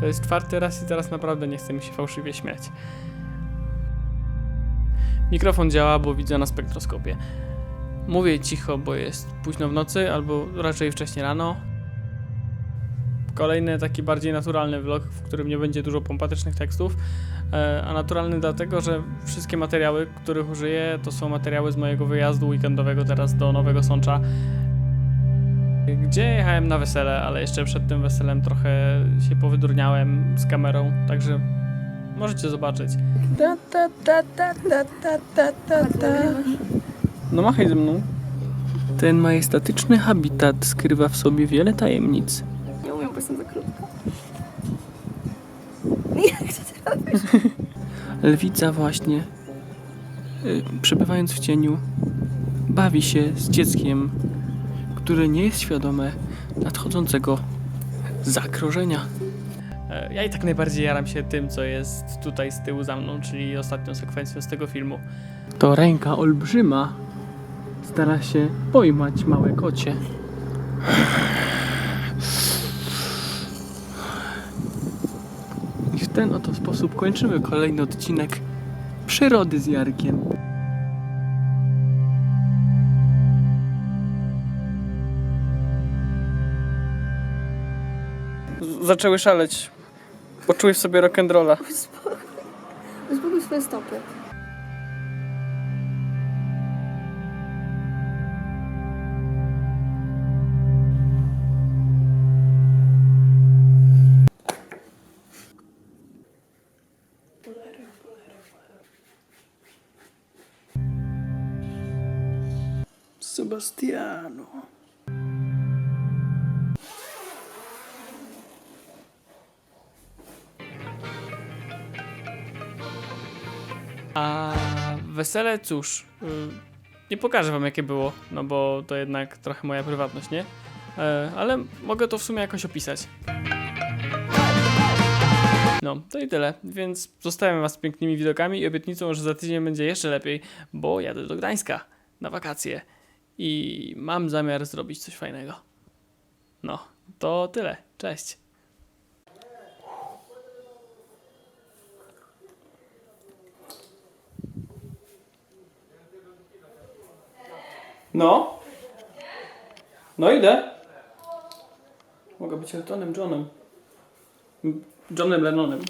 To jest czwarty raz i teraz naprawdę nie chce mi się fałszywie śmiać. Mikrofon działa, bo widzę na spektroskopie. Mówię cicho, bo jest późno w nocy, albo raczej wcześnie rano. Kolejny taki bardziej naturalny vlog, w którym nie będzie dużo pompatycznych tekstów. E, A naturalny dlatego, że wszystkie materiały, których użyję, to są materiały z mojego wyjazdu weekendowego teraz do Nowego Sącza, gdzie jechałem na wesele, ale jeszcze przed tym weselem trochę się powydurniałem z kamerą, także możecie zobaczyć. Ta, ta, ta, ta, ta, ta, ta, ta, ta. No machaj ze mną. Ten majestatyczny habitat skrywa w sobie wiele tajemnic. Nie umiem, bo jestem za krótka. Jak to ty robisz? Lwica właśnie, y, przebywając w cieniu, bawi się z dzieckiem, które nie jest świadome nadchodzącego zagrożenia. E, Ja i tak najbardziej jaram się tym, co jest tutaj z tyłu za mną, czyli ostatnią sekwencją z tego filmu. To ręka olbrzyma stara się pojmać małe kocie. I w ten oto sposób kończymy kolejny odcinek Przyrody z Jarkiem. Zaczęły szaleć. Poczułeś sobie rock'n'rolla. Uspokój swoje stopy. Sebastiano. A wesele, cóż, y, nie pokażę wam jakie było, no bo to jednak trochę moja prywatność, nie? E, Ale mogę to w sumie jakoś opisać. No, to i tyle, więc zostawiam was z pięknymi widokami i obietnicą, że za tydzień będzie jeszcze lepiej, bo jadę do Gdańska na wakacje i mam zamiar zrobić coś fajnego. No, to tyle. Cześć. No. No idę. Mogę być Eltonem Johnem. Johnem Lennonem.